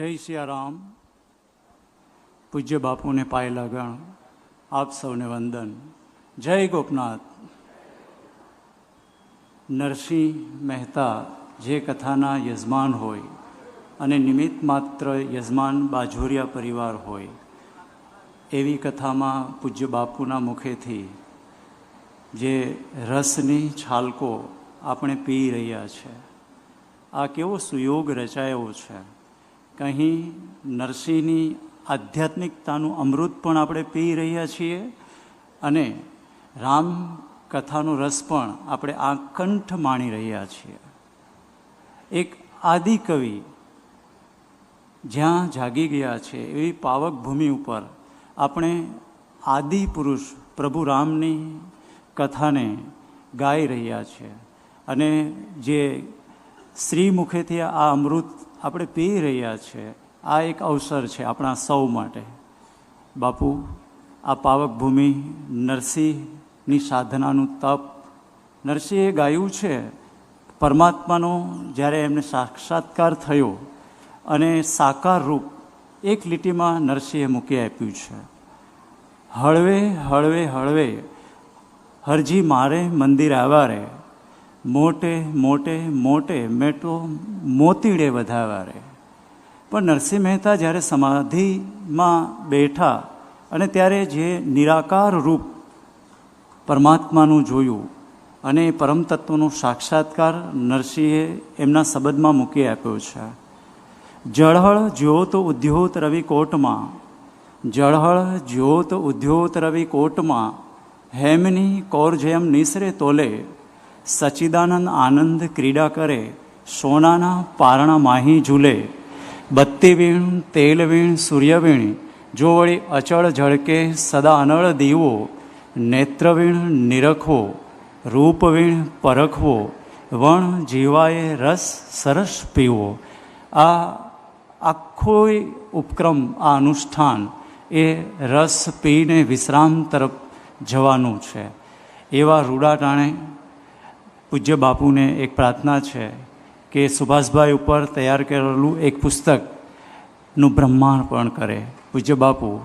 જય સિયારામ. પૂજ્ય બાપુને પાય લગણ આપ સૌને વંદન. જય ગોપનાથ. નરસિંહ મહેતા જે કથાના યજમાન હોય અને નિમિત્ત માત્ર યજમાન બાજુરિયા પરિવાર હોય, એવી કથામાં પૂજ્ય બાપુના મુખેથી જે રસની છાલકો આપણે પી રહ્યા છે. આ કેવો સુયોગ રચાયો છે. કંઈ નરસિંહની આધ્યાત્મિકતાનું અમૃત પણ આપણે પી રહ્યા છીએ અને રામ કથાનો રસ પણ આપણે આ કંઠ માણી રહ્યા છીએ. એક આદિ કવિ જ્યાં જાગી ગયા છે એવી પાવક ભૂમિ ઉપર આપણે આદિ પુરુષ પ્રભુ રામની કથાને ગાઈ રહ્યા છે. અને જે શ્રી મુખેથી આ અમૃત આપણે પી રહ્યા છે. આ એક અવસર છે આપણા સૌ માટે. બાપુ, આ પાવક ભૂમિ નરસિંહની સાધનાનું તપ. નરસિંહે ગાયું છે, પરમાત્માનો જ્યારે એમને સાક્ષાત્કાર થયો અને સાકાર રૂપ એક લીટીમાં નરસિંહે મૂકી આપ્યું છે. હળવે હળવે હળવે, હરજી મારે મંદિર આવ્યા રે મોટે મોટે મોટે મેટો મોતીડે વધાવ્યા રે પણ નરસિંહ મહેતા જ્યારે સમાધિમાં બેઠા અને ત્યારે જે નિરાકાર રૂપ પરમાત્માનું જોયું અને પરમ તત્વનો સાક્ષાત્કાર નરસિંહે એમના શબ્દમાં મૂકી આપ્યો છે. જળહળ જ્યોત ઉદ્યોત રવિ કોટમાં, જળહળ જ્યોત ઉદ્યોત રવિ કોટમાં, હેમની કૌર જેમ નિસરે તોલે સચિદાનંદ આનંદ ક્રીડા કરે, સોનાના પારણા માહી ઝૂલે. બત્તી વીણ, તેલ વીણ સૂર્યવીણ જો વળી અચળ ઝળકે સદા અનળ દીવો નેત્રવીણ નિરખવો રૂપવીણ પરખવો, વણ જીવાએ રસ સરસ પીવો. આ આખો ઉપક્રમ, આ અનુષ્ઠાન, એ રસ પીને વિશ્રામ તરફ જવાનું છે. એવા રૂડા ટાણે પૂજ્ય બાપુને એક પ્રાર્થના છે કે સુભાષભાઈ ઉપર તૈયાર કરેલું એક પુસ્તકનું બ્રહ્માંડ પણ કરે. પૂજ્ય બાપુ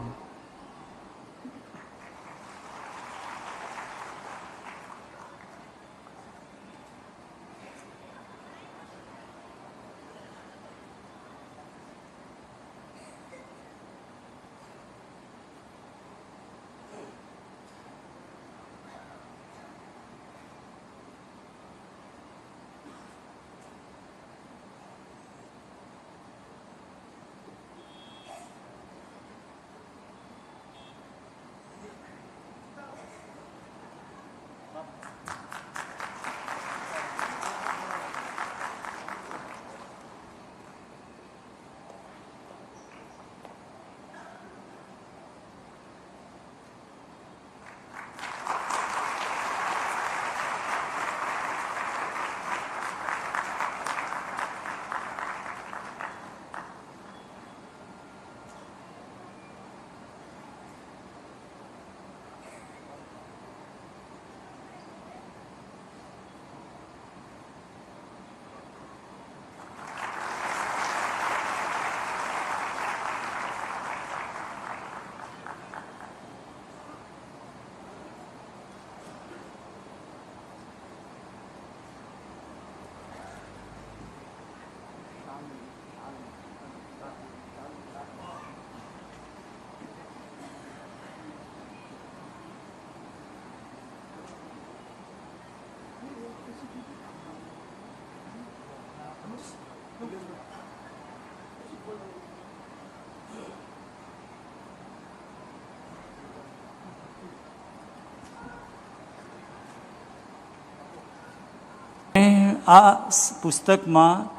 આ પુસ્તકમાં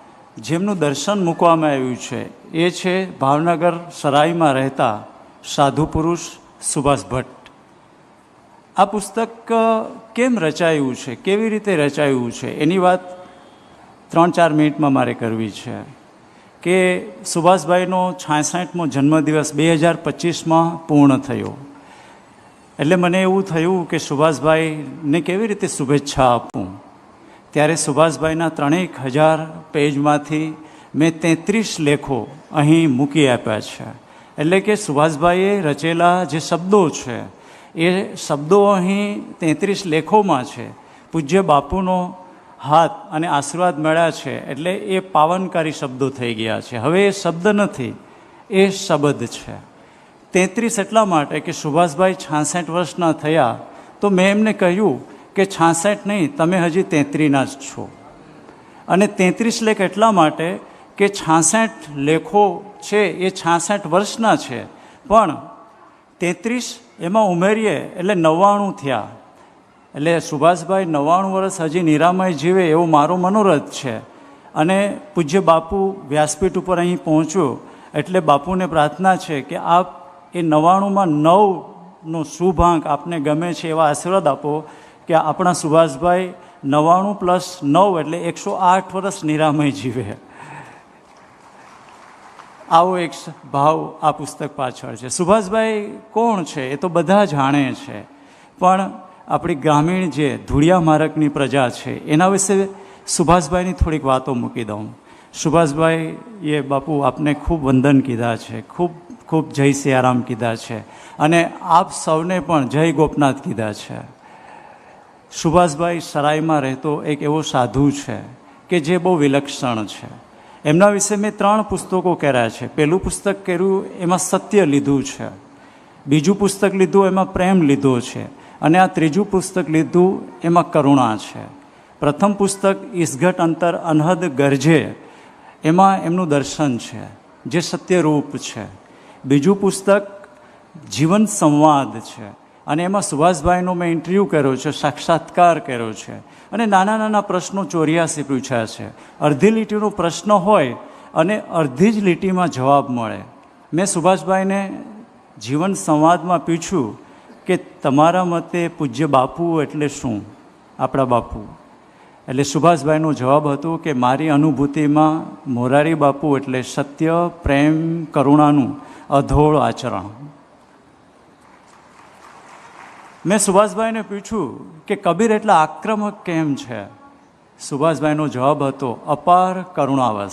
જેમનું દર્શન મૂકવામાં આવ્યું છે, એ છે ભાવનગર સરાઈમાં રહેતા સાધુ પુરુષ સુભાષ ભટ્ટ. આ પુસ્તક કેમ રચાયું છે? કેવી રીતે રચાયું છે? એની વાત ત્રણ ચાર મિનિટમાં મારે કરવી છે કે સુભાષભાઈનો છાસઠમો જન્મદિવસ બે હજાર પચીસમાં પૂર્ણ થયો. એટલે મને એવું થયું કે સુભાષભાઈને કેવી રીતે શુભેચ્છા આપું. ત્યારે સુભાષભાઈના ત્રણેક હજાર પેજમાંથી મેં તેત્રીસ લેખો અહીં મૂકી આપ્યા છે. એટલે કે સુભાષભાઈએ રચેલા જે શબ્દો છે, એ શબ્દો અહીં તેત્રીસ લેખોમાં છે. પૂજ્ય બાપુનો હાથ અને આશીર્વાદ મળ્યા છે એટલે એ પાવનકારી શબ્દો થઈ ગયા છે. હવે એ શબ્દ નથી, એ શબ્દ છે. તેત્રીસ એટલા માટે કે સુભાષભાઈ છાસઠ વર્ષના થયા તો મેં એમને કહ્યું કે છાસઠ નહીં, તમે હજી તેત્રીના જ છો. અને તેત્રીસ લેખ એટલા માટે કે છાસઠ લેખો છે, એ છાસઠ વર્ષના છે. પણ તેત્રીસ એમાં ઉમેરીએ એટલે નવ્વાણું થયા. એટલે સુભાષભાઈ નવ્વાણું વર્ષ હજી નિરામય જીવે એવો મારો મનોરથ છે. અને પૂજ્ય બાપુ વ્યાસપીઠ ઉપર અહીં પહોંચ્યો એટલે બાપુને પ્રાર્થના છે કે આપ એ નવ્વાણુંમાં નવનો શુભ આંક આપને ગમે છે એવા આશીર્વાદ આપો કે આપણા સુભાષભાઈ નવ્વાણું પ્લસ નવ એટલે એકસો આઠ વર્ષ નિરામય જીવે. આવો એક ભાવ આ પુસ્તક પાછળ છે. સુભાષભાઈ કોણ છે એ તો બધા જાણે છે. પણ આપણી ગ્રામીણ જે ધૂળિયા મારકની પ્રજા છે, એના વિશે સુભાષભાઈની થોડીક વાતો મૂકી દઉં. સુભાષભાઈ એ બાપુ આપને ખૂબ વંદન કીધા છે, ખૂબ ખૂબ જય સિયારામ કીધા છે અને આપ સૌને પણ જય ગોપનાથ કીધા છે. સુભાષભાઈ સરાઈમાં રહેતો એક એવો સાધુ છે કે જે બહુ વિલક્ષણ છે. એમના વિશે મેં ત્રણ પુસ્તકો કર્યા છે. પહેલું પુસ્તક કર્યું એમાં સત્ય લીધું છે. બીજું પુસ્તક લીધું એમાં પ્રેમ લીધો છે. અને આ ત્રીજું પુસ્તક લીધું એમાં કરુણા છે. પ્રથમ પુસ્તક ઇસઘટ અંતર અનહદ ગરજે, એમાં એમનું દર્શન છે, જે સત્યરૂપ છે. બીજું પુસ્તક જીવન સંવાદ છે, અને એમાં સુભાષભાઈનો મેં ઇન્ટરવ્યૂ કર્યો છે, સાક્ષાત્કાર કર્યો છે, અને નાના નાના પ્રશ્નો ચોર્યાસી પૂછ્યા છે. અડધી લીટીનો પ્રશ્ન હોય અને અડધી જ લીટીમાં જવાબ મળે. મેં સુભાષભાઈને જીવન સંવાદમાં પૂછ્યું કે તમારા મતે પૂજ્ય બાપુ એટલે શું? આપણા બાપુ. એટલે સુભાષભાઈનો જવાબ હતો કે મારી અનુભૂતિમાં મોરારી બાપુ એટલે સત્ય, પ્રેમ, કરુણાનું અધોળ આચરણ. મેં સુભાષભાઈને પૂછ્યું કે કબીર એટલા આક્રમક કેમ છે? સુભાષભાઈનો જવાબ હતો, અપાર કરુણાવશ.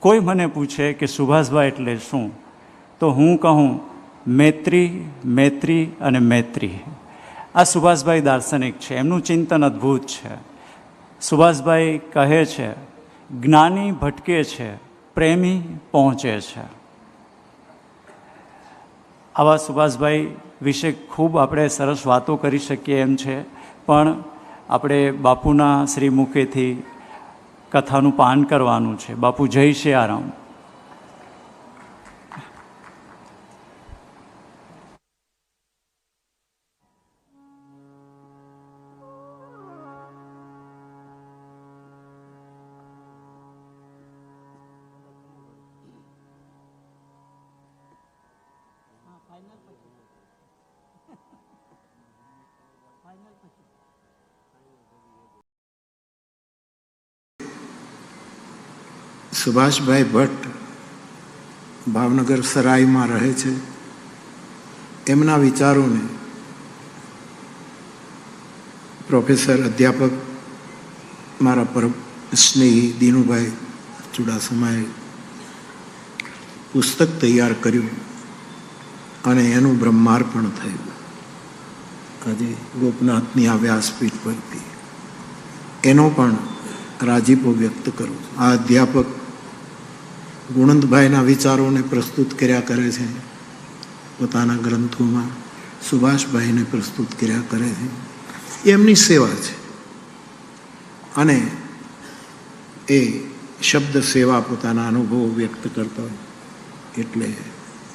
કોઈ મને પૂછે કે સુભાષભાઈ એટલે શું? તો હું કહું મૈત્રી મૈત્રી અને મૈત્રી. આ સુભાષભાઈ દાર્શનિક છે. એમનું ચિંતન અદ્ભુત છે. સુભાષભાઈ કહે છે, જ્ઞાની ભટકે છે, પ્રેમી પહોંચે છે. આવા સુભાષભાઈ વિશે ખૂબ આપણે સરસ વાતો કરી શકીએ એમ છે. પણ આપણે બાપુના શ્રી મુખેથી કથાનું પાન કરવાનું છે. બાપુ જય સિયારામ સુભાષભાઈ ભટ્ટ ભાવનગર સરાઈમાં રહે છે. એમના વિચારોને પ્રોફેસર અધ્યાપક મારા પરમ સ્નેહી દીનુભાઈ ચુડાસમાએ પુસ્તક તૈયાર કર્યું અને એનું બ્રહ્માર્પણ થયું. આજે ગોપનાથની આ વ્યાસપીઠ પરથી. એનો પણ રાજીપો વ્યક્ત કરું આ અધ્યાપક ગુણંતભાઈના વિચારોને પ્રસ્તુત કર્યા કરે છે. પોતાના ગ્રંથોમાં સુભાષભાઈને પ્રસ્તુત કર્યા કરે છે. એમની સેવા છે. અને એ શબ્દ સેવા પોતાના અનુભવો વ્યક્ત કરતા હોય. એટલે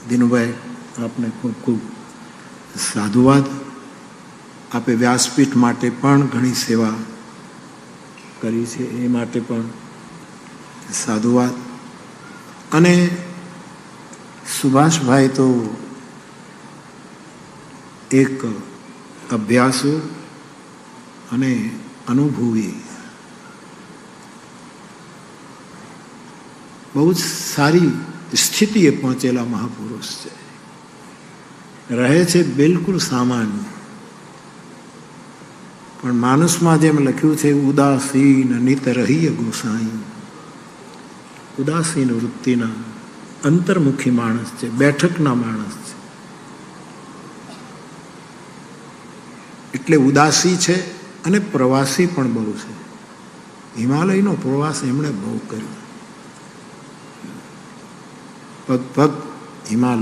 દિનુભાઈ, આપને ખૂબ ખૂબ સાધુવાદ. આપે વ્યાસપીઠ માટે પણ ઘણી સેવા કરી છે, એ માટે પણ સાધુવાદ. અને સુભાષભાઈ તો એક અભ્યાસુ અને અનુભવી. બહુ જ સારી સ્થિતિએ પહોંચેલા મહાપુરુષ છે. રહે છે બિલકુલ સામાન્ય. પણ માનસમાં જેમ લખ્યું છે, ઉદાસીન નિત રહીય ગોસાઈ. ઉદાસીન વૃત્તિના અંતર્મુખી માણસ છે, બેઠકના માણસ છે. એટલે ઉદાસી છે અને પ્રવાસી પણ બહુ છે. હિમાલયનો પ્રવાસ એમણે બહુ કર્યો. પગ પગ હિમાલય